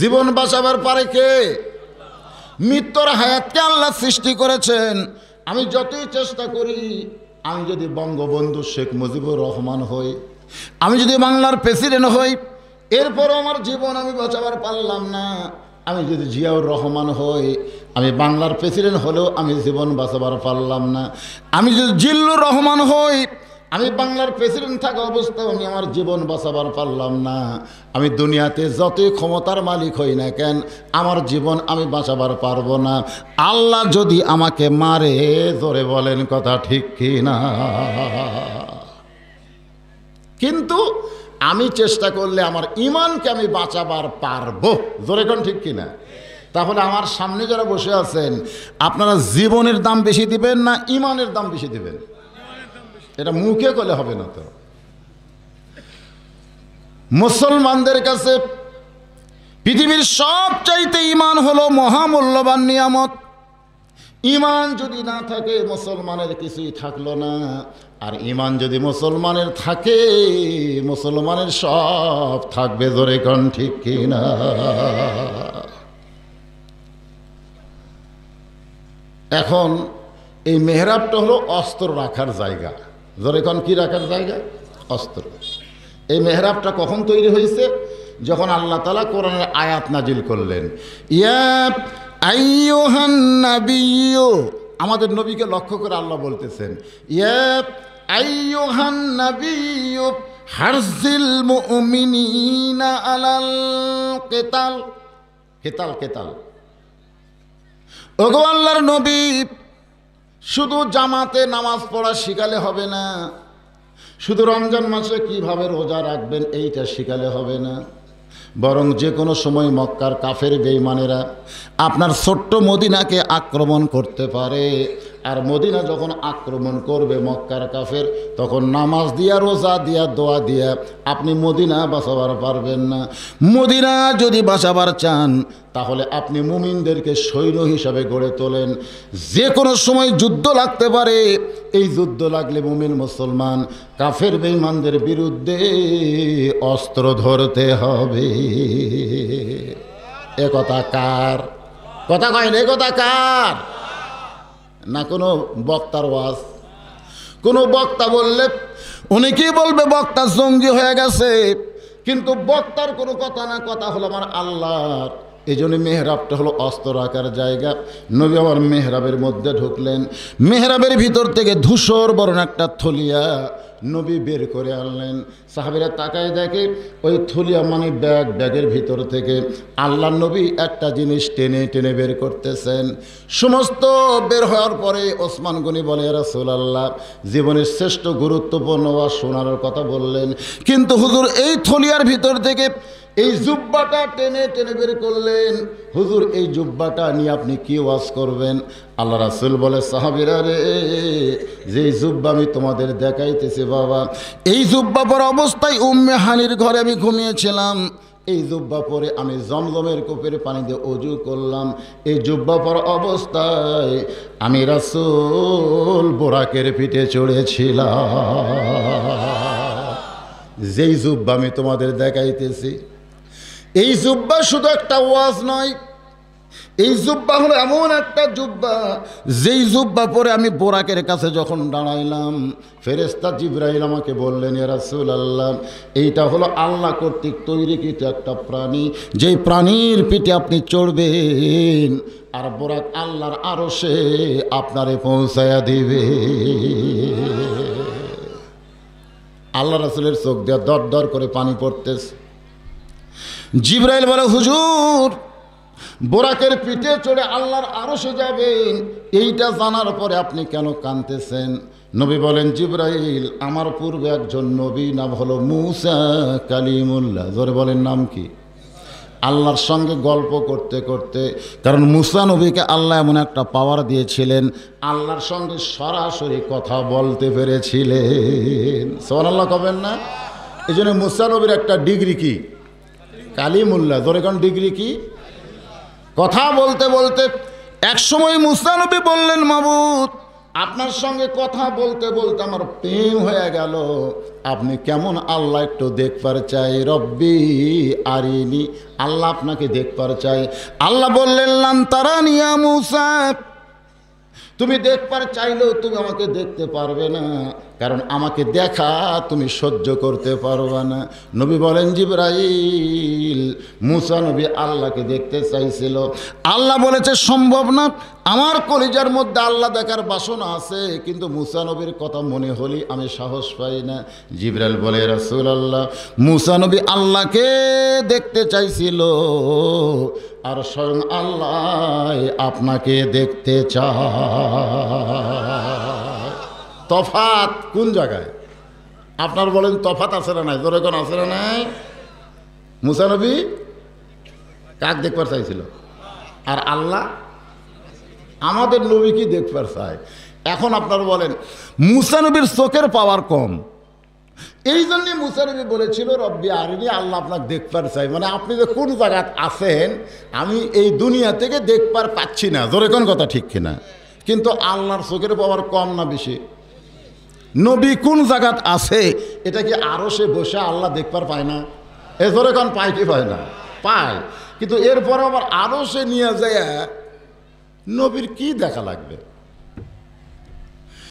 জীবন বাঁচাবার পারে কে? মৃত্যুর হায়াতকে আল্লাহ সৃষ্টি করেছেন? আমি যতই চেষ্টা করি, আমি যদি বঙ্গবন্ধু শেখ মুজিবুর রহমান হই, আমি যদি বাংলার প্রেসিডেন্ট হই, এরপরও আমার জীবন আমি বাঁচাবার পারলাম না। আমি যদি জিয়াউর রহমান হই, আমি বাংলার প্রেসিডেন্ট হলেও আমি জীবন বাঁচাবার পারলাম না। আমি যদি জিল্লুর রহমান হই আমি বাংলার প্রেসিডেন্ট থাকা অবস্থায় আমি আমার জীবন বাঁচাবার পারলাম না। আমি দুনিয়াতে যতই ক্ষমতার মালিক হই না কেন, আমার জীবন আমি বাঁচাবার পারব না। আল্লাহ যদি আমাকে মারে, জোরে বলেন কথা ঠিক কি না কিন্তু আমি চেষ্টা করলে আমার ইমানকে আমি বাঁচাবার পারব। জোরে কোন ঠিক কিনা? তাহলে আমার সামনে যারা বসে আছেন, আপনারা জীবনের দাম বেশি দিবেন না ইমানের দাম বেশি দিবেন? এটা মুখে করলে হবে না তো। মুসলমানদের কাছে পৃথিবীর সবচাইতে ইমান হলো মহামূল্যবান নিয়ামত। ইমান যদি না থাকে, মুসলমানের কিছুই থাকল না। আর ইমান যদি মুসলমানের থাকে, মুসলমানের সব থাকবে ধরে কন ঠিক কিনা। এখন এই মেহরাবটা হলো অস্ত্র রাখার জায়গা। ধরে কন কি রাখার জায়গা? অস্ত্র। এই মেহরাবটা কখন তৈরি হয়েছে? যখন আল্লাহ তালা কোরআনের আয়াত নাজিল করলেন। ইয়াব আইয়ুহান নাবিয়্যু। আমাদের নবীকে লক্ষ্য করে আল্লাহ বলতেছেন ইয়াব আইয়ুহান নাবিয়্যু, হারজিল মুমিনিনা আলাল কেতাল। কেতাল কেতাল। ওগো আল্লাহর নবী শুধু জামাতে নামাজ পড়া শিখালে হবে না। শুধু রমজান মাসে কীভাবে রোজা রাখবেন এইটা শিখালে হবে না। বরং যে কোনো সময় মক্কার কাফের বেইমানেরা আপনার ছোট্ট মদিনাকে আক্রমণ করতে পারে। আর মদিনা যখন আক্রমণ করবে মক্কার কাফের, তখন নামাজ দিয়া, রোজা দিয়া, দোয়া দিয়া আপনি মদিনা বাঁচাবার পারবেন না। মদিনা যদি বাঁচাবার চান, তাহলে আপনি মুমিনদেরকে সৈন্য হিসাবে গড়ে তোলেন। যে কোনো সময় যুদ্ধ লাগতে পারে, এই যুদ্ধ লাগলে মুমিন মুসলমান, কাফের বেইমানদের বিরুদ্ধে অস্ত্র ধরতে হবে। এ কথা কার? কথা কয় না, এ কথা কার? না কোনো বক্তার ওয়াজ? কোনো বক্তা বললে অনেকেই বলবে, বক্তা জঙ্গি হয়ে গেছে। কিন্তু বক্তার কোনো কথা না, কথা হলো আমার আল্লাহর। এই জন্য মেহরাবটা হলো অস্ত্র রাখার জায়গা। নবী আমার মেহরাবের মধ্যে ঢুকলেন। মেহরাবের ভিতর থেকে ধূসর বরণ একটা থলিয়া নবী বের করে আনলেন। সাহাবিরা তাকায় দেখে, ওই থলিয়া মানে ব্যাগ, ব্যাগের ভিতর থেকে আল্লাহ নবী একটা জিনিস টেনে টেনে বের করতেছেন। সমস্ত বের হওয়ার পরে ওসমান গনি বলে রাসুল আল্লাহ জীবনের শ্রেষ্ঠ গুরুত্বপূর্ণ বা শোনার কথা বললেন। কিন্তু হুজুর, এই থলিয়ার ভিতর থেকে এই জুব্বাটা টেনে টেনে বের করলেন। হুজুর, এই জুব্বাটা নিয়ে আপনি কি ওয়াজ করবেন? আল্লাহ রাসুল বলে, সাহাবিরা রে যে জুব্বা আমি তোমাদের দেখাইতেছি বাবা, এই জুব্বা পর অবস্থায় উম্মে হানির ঘরে আমি ঘুমিয়েছিলাম। এই জুব্বা পরে আমি জমজমের কূপের পানি দিয়ে অজু করলাম। এই জুব্বা পর অবস্থায় আমি রাসুল বোরাকের পিঠে চড়েছিলাম। যেই জুব্বা আমি তোমাদের দেখাইতেছি এই জুব্বা শুধু একটা ওয়াজ নয়। এই জুব্বা হলো এমন একটা জুব্বা, যেই জুব্বা পরে আমি বোরাকের কাছে যখন দাঁড়াইলাম ফেরেস্তা জিব্রাইল আমাকে বললেন রাসুল আল্লাহ এইটা হলো আল্লাহ কর্তৃক তৈরিকৃত একটা প্রাণী, যেই প্রাণীর পিঠে আপনি চড়বেন আর বোরাক আল্লাহর আরও সে আপনারে পৌঁছায়া দিবে। আল্লাহ রাসুলের চোখ দেওয়া দর দর করে পানি পড়তেছে। জিব্রাইল বলে, হুজুর, বোরাকের পিঠে চড়ে আল্লাহর আরও সে যাবেন। এইটা জানার পরে আপনি কেন কানতেছেন নবী বলেন, জিব্রাইল, আমার পূর্বে একজন নবী নাম হলো মুসা কালিমুল্লাহ। জোরে বলেন, নাম কি? আল্লাহর সঙ্গে গল্প করতে করতে, কারণ মুসা নবীকে আল্লাহ এমন একটা পাওয়ার দিয়েছিলেন, আল্লাহর সঙ্গে সরাসরি কথা বলতে পেরেছিলেন। সোহান আল্লাহ কবেন না? এই জন্য মুসা নবীর একটা ডিগ্রি কি? কালিমুল্লাহ কোন ডিগ্রি কি? কথা বলতে বলতে এক সময় মুসা বললেন, মাবুদ, আপনার সঙ্গে কথা বলতে বলতে আমার প্রেম হয়ে গেল। আপনি কেমন আল্লাহ একটু দেখবার চাই, রব্বি আরিনি। আল্লাহ আপনাকে দেখবার চাই। আল্লাহ বললেন, লান তারা নিয়া মুসা। তুমি দেখবার চাইলেও তুমি আমাকে দেখতে পারবে না। কারণ আমাকে দেখা তুমি সহ্য করতে পারবে না। নবী বলেন, জিব্রাইল, মুসা নবী আল্লাহকে দেখতে চাইছিল। আল্লাহ বলেছে, সম্ভব না। আমার কলিজার মধ্যে আল্লাহ দেখার বাসনা আছে, কিন্তু মুসা নবীর কথা মনে হলেই আমি সাহস পাই না। জিব্রাইল বলে রাসুল আল্লাহ মুসা নবী আল্লাহকে দেখতে চাইছিল আর স্বয়ং আল্লাহ আপনাকে দেখতে চায়। তফাত। কোন জায়গায়? আপনার বলেন তফাত আছে না নাই? তোর এখন আছে না নাই? মুসানবী কাক দেখবার চাইছিল? আর আল্লাহ আমাদের নবী কি দেখবার চায়। এখন আপনার বলেন মুসানবীর চোখের পাওয়ার কম। এই জন্যে মুসানবী বলেছিল, রব্বি আরিনি, আল্লাহ আপনাকে দেখবার চাই। মানে আপনি যে কোন জায়গায় আছেন, আমি এই দুনিয়া থেকে দেখবার পাচ্ছি না। জোরে কোন কথা ঠিক কিনা? কিন্তু আল্লাহর চোখের পাওয়ার কম না বেশি। নবী কোন জায়গাত আছে, এটা কি আরও সে বসে আল্লাহ দেখবার পায় না? এ কোন পায় কি পায় না? পায়। কিন্তু এরপরে আবার আরও সে নিয়ে যায়, নবীর কি দেখা লাগবে?